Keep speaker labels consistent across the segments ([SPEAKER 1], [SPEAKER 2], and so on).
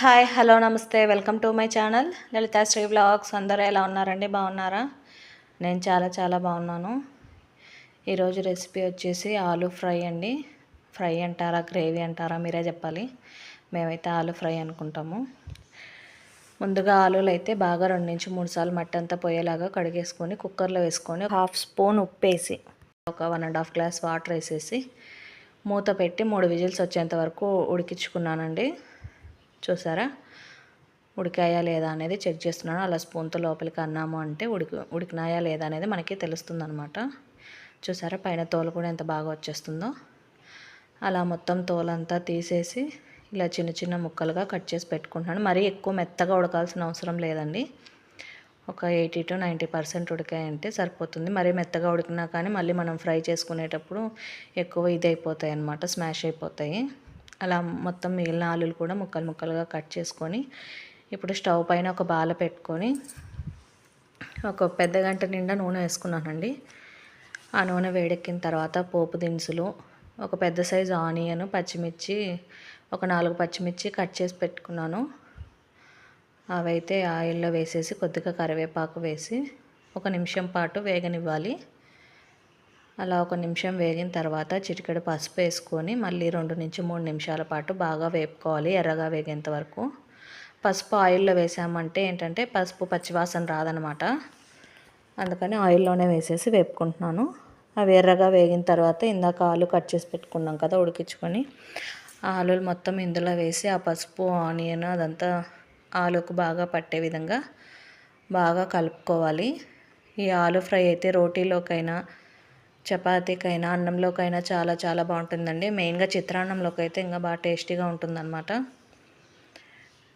[SPEAKER 1] Hi hello నమస్తే. Welcome to my channel. Lalitha Sri blogs అందరూ ఎలా ఉన్నారండి? బాగున్నారా? నేను చాలా చాలా బాగున్నాను. ఈరోజు రెసిపీ వచ్చేసి ఆలూ ఫ్రై అండి. ఫ్రై అంటారా గ్రేవీ అంటారా మీరే చెప్పాలి. మేమైతే ఆలూ ఫ్రై అనుకుంటాము. ముందుగా ఆలూలు అయితే బాగా రెండు నుంచి మూడు సార్లు మట్టి అంతా పోయేలాగా కడిగేసుకొని కుక్కర్లో వేసుకొని హాఫ్ స్పూన్ ఉప్పు వేసి ఒక one and half glass water వేసేసి మూత పెట్టి మూడు విజిల్స్ వచ్చేంత వరకు ఉడికించుకున్నానండి. చూసారా? ఉడికాయా లేదా అనేది చెక్ చేస్తున్నాను. అలా స్పూన్తో లోపలికి అన్నాము అంటే ఉడికి ఉడికినాయా లేదా అనేది మనకి తెలుస్తుంది అనమాట చూసారా? పైన తోలు కూడా ఎంత బాగా వచ్చేస్తుందో. అలా మొత్తం తోలంతా తీసేసి ఇలా చిన్న చిన్న ముక్కలుగా కట్ చేసి పెట్టుకుంటున్నాను. మరీ ఎక్కువ మెత్తగా ఉడకాల్సిన అవసరం లేదండి. ఒక ఎయిటీ టు నైంటీ పర్సెంట్ ఉడికాయంటే సరిపోతుంది. మరీ మెత్తగా ఉడికినా కానీ మళ్ళీ మనం ఫ్రై చేసుకునేటప్పుడు ఎక్కువ ఇది అయిపోతాయి అన్నమాట స్మాష్ అయిపోతాయి. అలా మొత్తం మిగిలిన ఆలులు కూడా ముక్కలు ముక్కలుగా కట్ చేసుకొని ఇప్పుడు స్టవ్ పైన ఒక బాల పెట్టుకొని ఒక పెద్ద గంట నిండా నూనె వేసుకున్నానండి. ఆ నూనె వేడెక్కిన తర్వాత పోపు దినుసులు ఒక పెద్ద సైజు ఆనియన్ పచ్చిమిర్చి ఒక నాలుగు పచ్చిమిర్చి కట్ చేసి పెట్టుకున్నాను. అవైతే ఆయిల్లో వేసేసి కొద్దిగా కరివేపాకు వేసి ఒక నిమిషం పాటు వేగనివ్వాలి. అలా ఒక నిమిషం వేగిన తర్వాత చిటికెడు పసుపు వేసుకొని మళ్ళీ రెండు నుంచి మూడు నిమిషాల పాటు బాగా వేపుకోవాలి ఎర్రగా వేగేంత వరకు. పసుపు ఆయిల్లో వేసామంటే ఏంటంటే పసుపు పచ్చివాసన రాదనమాట. అందుకని ఆయిల్లోనే వేసేసి వేపుకుంటున్నాను. అవి ఎర్రగా వేగిన తర్వాత ఇందాక ఆలు కట్ చేసి పెట్టుకున్నాం కదా ఉడికించుకొని ఆ ఆలులు మొత్తం ఇందులో వేసి ఆ పసుపు ఆనియన్ అదంతా ఆలుకు బాగా పట్టే విధంగా బాగా కలుపుకోవాలి. ఈ ఆలు ఫ్రై అయితే రోటీలోకైనా చపాతీకైనా అన్నంలోకైనా చాలా చాలా బాగుంటుందండి. మెయిన్గా చిత్రాన్నంలోకి అయితే ఇంకా బాగా టేస్టీగా ఉంటుందన్నమాట.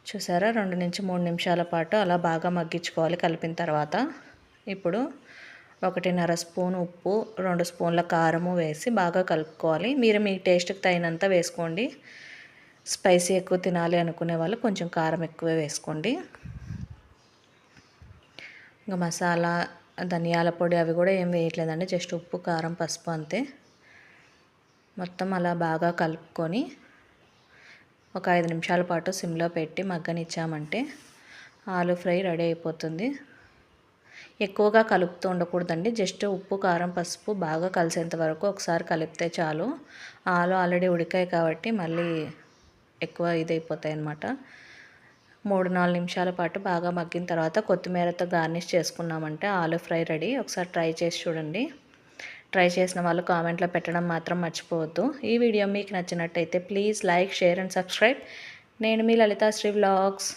[SPEAKER 1] చూసారా? రెండు నుంచి మూడు నిమిషాల పాటు అలా బాగా మగ్గించుకోవాలి కలిపిన తర్వాత. ఇప్పుడు ఒకటిన్నర స్పూన్ ఉప్పు రెండు స్పూన్ల కారము వేసి బాగా కలుపుకోవాలి. మీరు మీ టేస్ట్కి తగినంత వేసుకోండి. స్పైసీ ఎక్కువ తినాలి అనుకునే వాళ్ళు కొంచెం కారం ఎక్కువ వేసుకోండి. ఇంకా మసాలా ధనియాల పొడి అవి కూడా ఏం వేయట్లేదండి జస్ట్ ఉప్పు కారం పసుపు అంతే. మొత్తం అలా బాగా కలుపుకొని ఒక ఐదు నిమిషాల పాటు సిమ్లో పెట్టి మగ్గనిచ్చామంటే ఆలు ఫ్రై రెడీ అయిపోతుంది. ఎక్కువగా కలుపుతూ ఉండకూడదండి జస్ట్ ఉప్పు కారం పసుపు బాగా కలిసేంత వరకు ఒకసారి కలిపితే చాలు. ఆలు ఆల్రెడీ ఉడికాయి కాబట్టి మళ్ళీ ఎక్కువ ఇదైపోతాయి అన్నమాట. మూడు నాలుగు నిమిషాల పాటు బాగా మగ్గిన తర్వాత కొత్తిమీరతో గార్నిష్ చేసుకున్నామంటే ఆలు ఫ్రై రెడీ. ఒకసారి ట్రై చేసి చూడండి. ట్రై చేసిన వాళ్ళు కామెంట్లో పెట్టడం మాత్రం మర్చిపోవద్దు. ఈ వీడియో మీకు నచ్చినట్టయితే please like share and subscribe. నేను మీ లలితాశ్రీ వ్లాగ్స్.